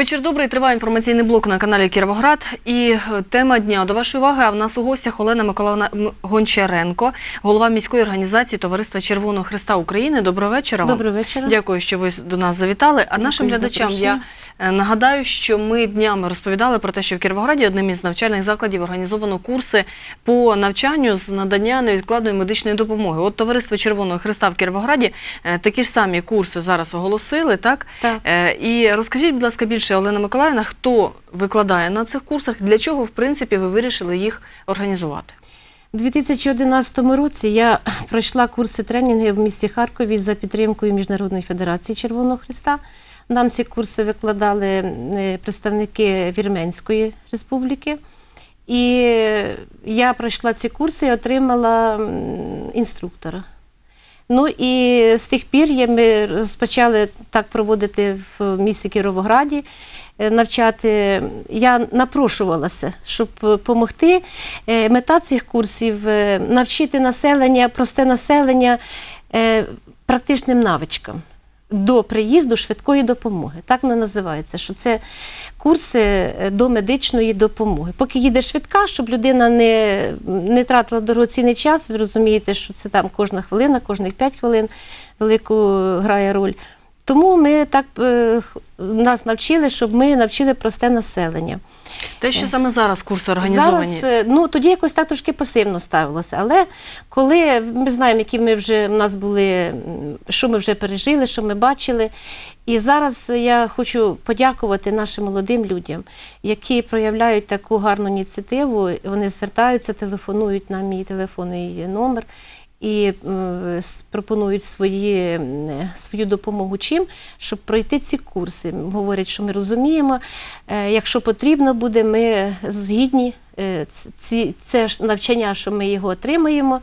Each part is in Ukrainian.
Вечір добрий. Триває інформаційний блок на каналі Кіровоград. І е, тема дня до вашої уваги. А в нас у гостях Олена Миколаївна Гончаренко, голова міської організації Товариства Червоного Христа України. Доброго вечора. вам. Доброго вечора. Дякую, що ви до нас завітали. А Дякую нашим глядачам я е, нагадаю, що ми днями розповідали про те, що в Кіровограді одним із навчальних закладів організовано курси по навчанню з надання невідкладної медичної допомоги. От Товариство Червоного Христа в Кіровограді е, такі ж самі курси зараз оголосили, так? Так. І розкажіть, будь ласка, більше, Олена Миколаївна, хто викладає на цих курсах, для чого, в принципі, ви вирішили їх організувати? У 2011 році я пройшла курси тренінги в місті Харкові за підтримкою Міжнародної федерації Червоного Христа. Нам ці курси викладали е, представники Вірменської республіки. І я пройшла ці курси і отримала інструктора. Ну і з тих пір я- ми розпочали так проводити в місті Кіровограді, е, навчати. Я напрошувалася, щоб допомогти. Мета цих курсів е, навчити населення, просте населення е, практичним навичкам. До приїзду швидкої допомоги. Так воно називається, що це курси е, до медичної допомоги. Поки їде швидка, щоб людина не, не тратила дорогоцінний час, ви розумієте, що це там кожна хвилина, кожних 5 хвилин велику грає роль. Тому ми так е, нас навчили, щоб ми навчили просте населення. Те, що саме зараз курси організовані. Зараз е, ну тоді якось так трошки пасивно ставилося. Але коли ми знаємо, які ми вже в нас були, що ми вже пережили, що ми бачили. І зараз я хочу подякувати нашим молодим людям, які проявляють таку гарну ініціативу. Вони звертаються, телефонують на мій телефонний номер. І пропонують свої, свою допомогу чим, щоб пройти ці курси. Говорять, що ми розуміємо, е, якщо потрібно буде, ми згідні е, ці, це ж навчання, що ми його отримаємо,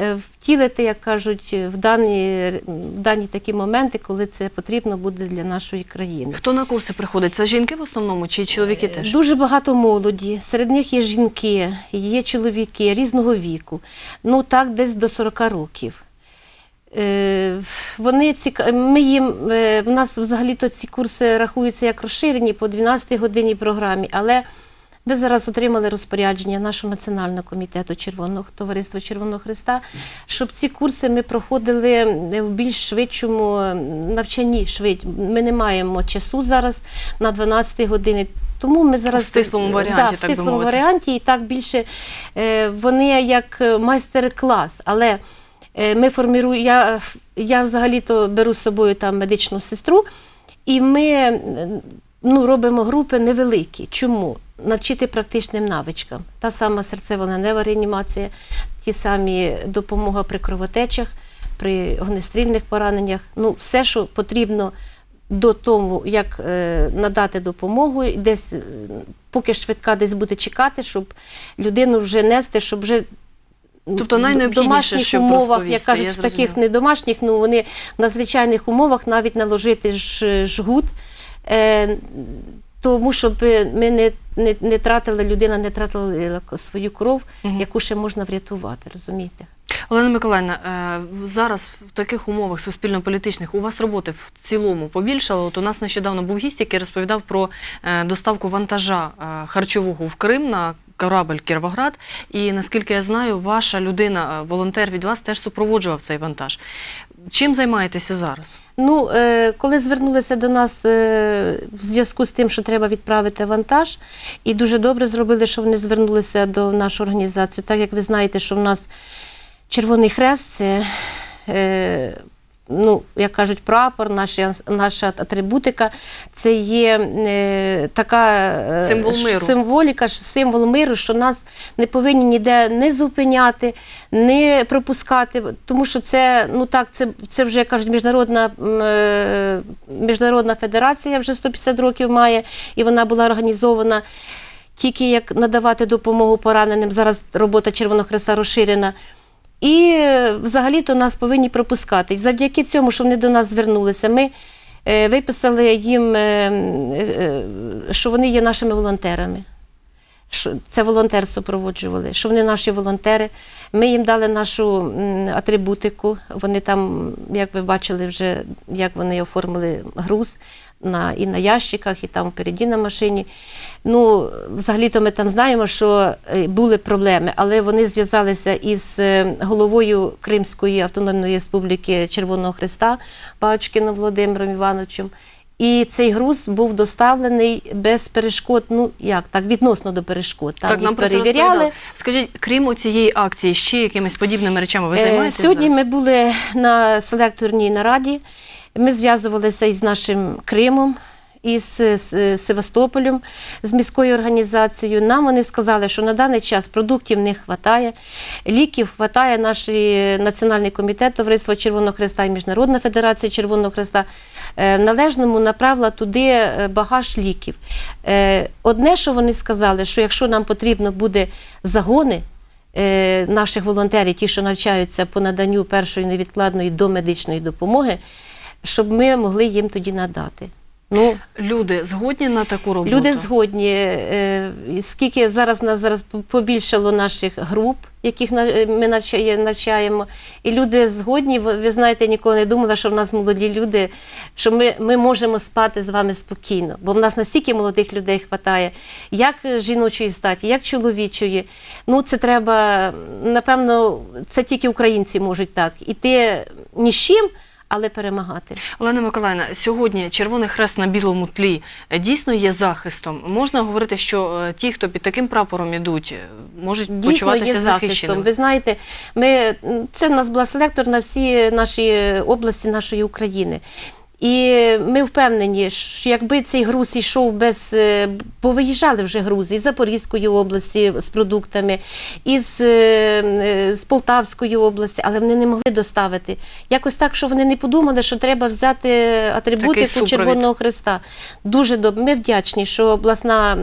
е, втілити, як кажуть, в дані, в дані такі моменти, коли це потрібно буде для нашої країни. Хто на курси приходить? Це жінки в основному чи чоловіки теж? Дуже багато молоді. Серед них є жінки, є чоловіки різного віку. Ну так, десь до 40 років. Е, Вони ціка... ми їм, е, в нас взагалі-то ці курси рахуються як розширені по 12 годині програмі, але ми зараз отримали розпорядження нашого національного комітету Червоного товариства Червоного Христа, щоб ці курси ми проходили в більш швидшому навчанні. Швид. Ми не маємо часу зараз на 12 години. Тому ми зараз В стислому варіанті, да, в стислому мовити. варіанті, і так більше е, вони як е, майстер-клас. Але е, ми форміруємо, я, я взагалі-то беру з собою там медичну сестру, і ми е, ну, робимо групи невеликі. Чому? Навчити практичним навичкам. Та сама серцево-легенева реанімація, ті самі допомога при кровотечах, при огнестрільних пораненнях. Ну, все, що потрібно до того, як е, надати допомогу, десь, е, поки швидка десь буде чекати, щоб людину вже нести, щоб вже Тобто в домашніх щоб умовах, як кажуть, в таких не домашніх, ну вони на звичайних умовах навіть наложити ж, жгут. Е, тому щоб ми не, не, не тратили, людина не тратила свою кров, Мгм. яку ще можна врятувати, розумієте? Олена Миколаївна, е, зараз в таких умовах суспільно-політичних у вас роботи в цілому побільшало. От у нас нещодавно був гість, який розповідав про е, доставку вантажа харчового в Крим на корабль Кіровоград. І наскільки я знаю, ваша людина, волонтер від вас, теж супроводжував цей вантаж. Чим займаєтеся зараз? Ну, е, коли звернулися до нас е, в зв'язку з тим, що треба відправити вантаж, і дуже добре зробили, що вони звернулися до нашої організації. Так як ви знаєте, що в нас Червоний Хрест це е, ну, як кажуть, прапор, наші, наша атрибутика, це є е, така е, Символ миру. символіка, символ миру, що нас не повинні ніде не зупиняти, не пропускати, тому що це, ну так, це, це вже як кажуть, міжнародна, е, міжнародна федерація вже 150 років має, і вона була організована тільки як надавати допомогу пораненим. Зараз робота Червоного Хреста розширена. І е, взагалі-то нас повинні пропускати. Завдяки цьому, що вони до нас звернулися, ми е, виписали їм, е, що вони є нашими волонтерами. Це волонтер супроводжували, що вони наші волонтери. Ми їм дали нашу атрибутику. Вони там, як ви бачили, вже як вони оформили груз на, і на ящиках, і там впереді на машині. Ну, взагалі-то ми там знаємо, що е, були проблеми, але вони зв'язалися із е, головою Кримської автономної республіки Червоного Христа Павчкином Володимиром Івановичем. І цей груз був доставлений без перешкод. Ну як так, відносно до перешкод. Там так, їх нам перевіряли. Скажіть, крім цієї акції, ще якимись подібними речами ви Е, займаєтеся? Сьогодні зараз? ми були на селекторній нараді. Ми зв'язувалися із нашим Кримом, із е, Севастополем, з міською організацією. Нам вони сказали, що на даний час продуктів не вистачає, ліків вистачає. Наш е, Національний комітет Товариства Червоного Хреста і Міжнародна федерація Червоного Хреста е, належному направила туди е, багаж ліків. Е, Одне, що вони сказали, що якщо нам потрібно буде загони, е, наших волонтерів, ті, що навчаються по наданню першої невідкладної домедичної допомоги, щоб ми могли їм тоді надати. Ну, Люди згодні на таку роботу? люди згодні. е, Скільки зараз нас зараз побільшало наших груп, яких е, ми навчаємо, і люди згодні. Ви знаєте, ніколи не думала, що в нас молоді люди, що ми, ми можемо спати з вами спокійно, бо в нас настільки молодих людей вистачає, як жіночої статі, як чоловічої. Ну, це треба, напевно, це тільки українці можуть так. Іти ні з чим, але перемагати. Олена Миколаївна, сьогодні Червоний Хрест на білому тлі е, дійсно є захистом. Можна говорити, що е, ті, хто під таким прапором ідуть, е, можуть Дійсно почуватися є захистом. захищеними. Ви знаєте, ми, це в нас була селектор на всі наші області нашої України. І ми впевнені, що якби цей груз йшов без. е, Бо виїжджали вже грузи із Запорізької області з продуктами, із е, е, з Полтавської області, але вони не могли доставити. Якось так, що вони не подумали, що треба взяти атрибутику. Червоного Христа. Дуже добре. Ми вдячні, що обласна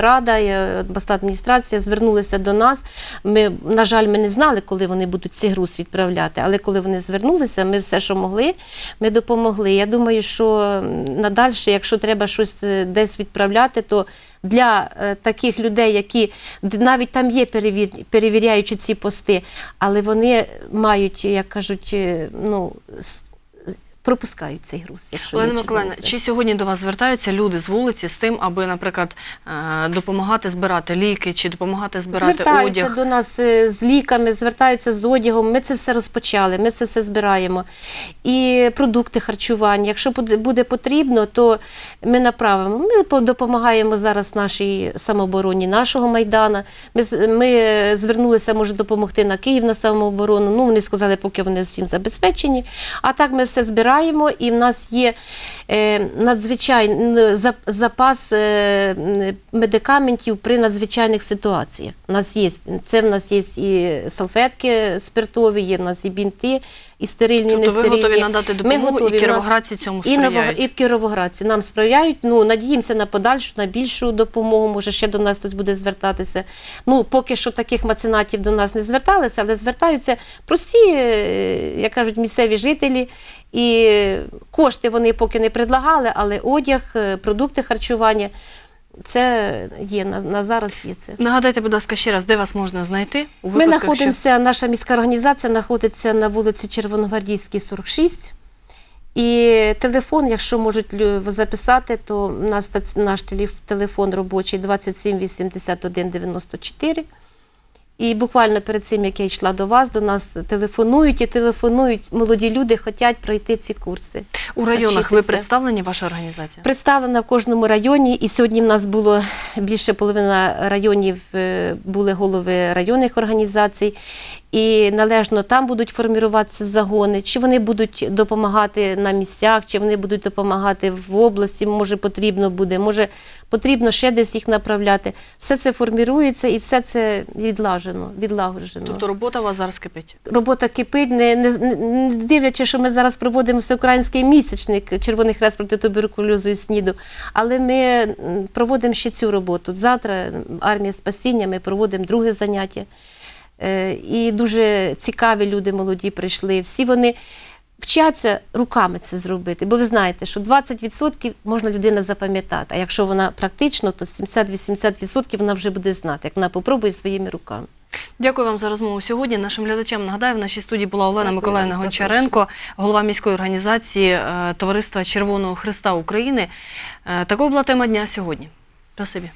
рада, і обласна адміністрація звернулися до нас. Ми, на жаль, ми не знали, коли вони будуть цей груз відправляти, але коли вони звернулися, ми все, що могли, ми допомогли. Я думаю, що надалі, якщо треба щось е, десь відправляти, то для е, таких людей, які навіть там є перевір, перевіряючи ці пости, але вони мають, як кажуть, е, ну. Пропускають цей груз, якщо Олена Миколаївна, чи сьогодні до вас звертаються люди з вулиці з тим, аби, наприклад, е, допомагати збирати ліки чи допомагати збирати звертаються одяг? до нас е, з ліками, звертаються з одягом. Ми це все розпочали, ми це все збираємо. І продукти харчування. Якщо буде- потрібно, то ми направимо. Ми допомагаємо зараз нашій самообороні нашого майдана. Ми, ми звернулися, може допомогти на Київ на самооборону. Ну вони сказали, поки вони всім забезпечені. А так ми все збираємо, і в нас є е, надзвичайний запас е, медикаментів при надзвичайних ситуаціях. У нас є це в нас є і салфетки спиртові, є в нас і бінти, і стерильні, Тобто ви нестерильні. готові надати допомогу, готові. і кіровоградці цьому і, сприяють? І в Кіровоградці нам сприяють. Ну, надіємося на подальшу, на більшу допомогу. Може, ще до нас хтось буде звертатися. Ну, поки що таких меценатів до нас не зверталися, але звертаються прості, е, як кажуть, місцеві жителі. І кошти вони поки не предлагали, але одяг, е, продукти харчування це є на, на зараз є це. Нагадайте, будь ласка, ще раз, де вас можна знайти? У Ми знаходимося, знаходимося, наша міська організація знаходиться на вулиці Червоногвардійській, 46. І телефон, якщо можуть записати, то у нас тац- наш телеф- телефон робочий 27 81 94. І буквально перед цим, як я йшла до вас, до нас телефонують і телефонують молоді люди, хочуть пройти ці курси. У районах ви представлені, ваша організація? Представлена в кожному районі, і сьогодні в нас було більше половина районів е, були голови районних організацій, і належно там будуть формуватися загони, чи вони будуть допомагати на місцях, чи вони будуть допомагати в області, може потрібно буде, може потрібно ще десь їх направляти. Все це формірується і все це відлажено, відлагоджено Тобто робота у вас зараз кипить? робота кипить, не, не, не дивлячись, що ми зараз проводимо всеукраїнський місячник Червоний Хрест проти туберкульозу і СНІДу, але ми проводимо ще цю роботу. Завтра армія спасіння, ми проводимо друге заняття. Е, І дуже цікаві люди молоді прийшли. Всі вони вчаться руками це зробити. Бо ви знаєте, що 20% можна людина запам'ятати, а якщо вона практично, то 70-80% вона вже буде знати, як вона попробує своїми руками. Дякую вам за розмову сьогодні. Нашим глядачам нагадаю, в нашій студії була Олена Дякую Миколаївна Гончаренко, голова міської організації е, Товариства Червоного Христа України. Е, Такою була тема дня сьогодні. Спасибі.